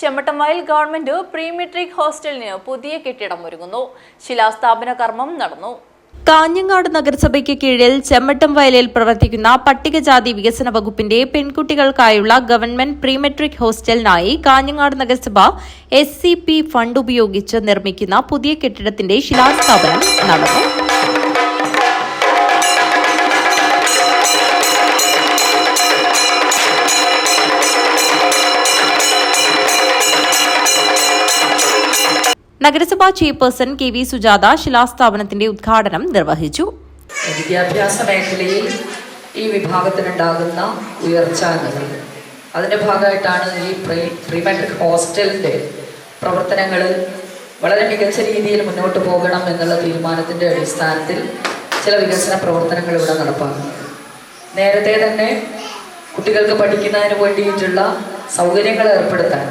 Chemmattamvayal government prematric ഹോസ്റ്റലിന് പുതിയ കെട്ടിടം ഒരുങ്ങുന്നു. ശിലാസ്ഥാപന കർമ്മം നടന്നു. കാഞ്ഞങ്ങാട് നഗരസഭയ്ക്ക് കീഴിൽ ചെമ്മട്ടം വയലിൽ പ്രവർത്തിക്കുന്ന പട്ടികജാതി വികസന വകുപ്പിന്റെ പെൺകുട്ടികൾക്കായുള്ള ഗവൺമെന്റ് പ്രീമെട്രിക് ഹോസ്റ്റലിനായി കാഞ്ഞങ്ങാട് നഗരസഭ എസ് ഫണ്ട് ഉപയോഗിച്ച് നിർമ്മിക്കുന്ന പുതിയ കെട്ടിടത്തിന്റെ ശിലാസ്ഥാപനം നടന്നു. നഗരസഭാ ചെയർപേഴ്സൺ കെ വി സുജാത ശിലാസ്ഥാപനത്തിന്റെ ഉദ്ഘാടനം നിർവഹിച്ചു. വിദ്യാഭ്യാസ മേഖലയിൽ ഈ വിഭാഗത്തിനുണ്ടാകുന്ന ഉയർച്ച എന്നത് അതിന്റെ ഭാഗമായിട്ടാണ് ഈ പ്രീ പ്രീ മെട്രിക് ഹോസ്റ്റലിന്റെ പ്രവർത്തനങ്ങൾ വളരെ മികച്ച രീതിയിൽ മുന്നോട്ട് പോകണം എന്നുള്ള തീരുമാനത്തിന്റെ അടിസ്ഥാനത്തിൽ ചില വികസന പ്രവർത്തനങ്ങൾ ഇവിടെ നടപ്പാക്കുന്നത് നേരത്തെ തന്നെ കുട്ടികൾക്ക് പഠിക്കുന്നതിന് വേണ്ടിയിട്ടുള്ള സൗകര്യങ്ങൾ ഏർപ്പെടുത്താൻ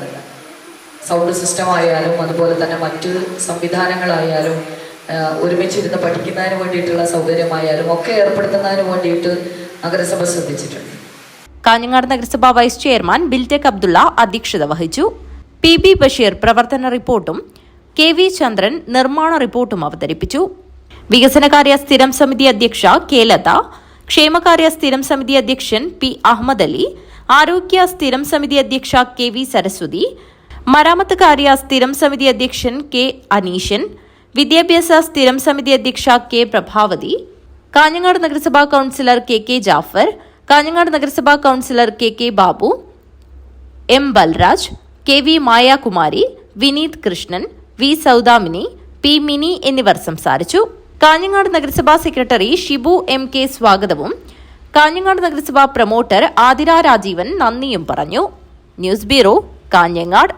സൗണ്ട് സിസ്റ്റം ആയാലും അതുപോലെ തന്നെ മറ്റ് സംവിധാനങ്ങളായാലും ഒരുമിച്ചിരുന്ന് പഠിക്കുന്നതിന് വേണ്ടിയിട്ടുള്ള സൗകര്യമായാലും ഒക്കെ ഏർപ്പെടുത്തുന്നതിന് വേണ്ടിയിട്ട് നഗരസഭ ശ്രദ്ധിച്ചിട്ടുണ്ട്. കാഞ്ഞങ്ങാട് നഗരസഭ വൈസ് ചെയർമാൻ ബിൽടെക് അബ്ദുള്ള അധ്യക്ഷത വഹിച്ചു. പി ബി ബഷീർ പ്രവർത്തന റിപ്പോർട്ടും കെ വി ചന്ദ്രൻ നിർമ്മാണ റിപ്പോർട്ടും അവതരിപ്പിച്ചു. വികസനകാര്യ സ്ഥിരം സമിതി അധ്യക്ഷ കെ ലത ക്ഷേമകാര്യ സ്ഥിരം സമിതി അധ്യക്ഷൻ പി അഹമ്മദ് അലി ആരോഗ്യ സ്ഥിരം സമിതി അധ്യക്ഷ കെ വി സരസ്വതി മരാമത്ത് കാര്യ സ്ഥിരം സമിതി അധ്യക്ഷൻ കെ അനീഷൻ വിദ്യാഭ്യാസ സ്ഥിരം സമിതി അധ്യക്ഷ കെ പ്രഭാവതി കാഞ്ഞങ്ങാട് നഗരസഭാ councillor K K Jafar Kanhangad നഗരസഭാ councillor K K Babu M Balraj K V Mayakumari Vineeth Krishnan V Saudamini P Mini എന്നിവർ സംസാരിച്ചു. കാഞ്ഞങ്ങാട് നഗരസഭാ സെക്രട്ടറി ഷിബു എം കെ സ്വാഗതവും കാഞ്ഞങ്ങാട് നഗരസഭാ പ്രൊമോട്ടർ ആതിര രാജീവൻ നന്ദിയും പറഞ്ഞു. News bureau Kanhangad.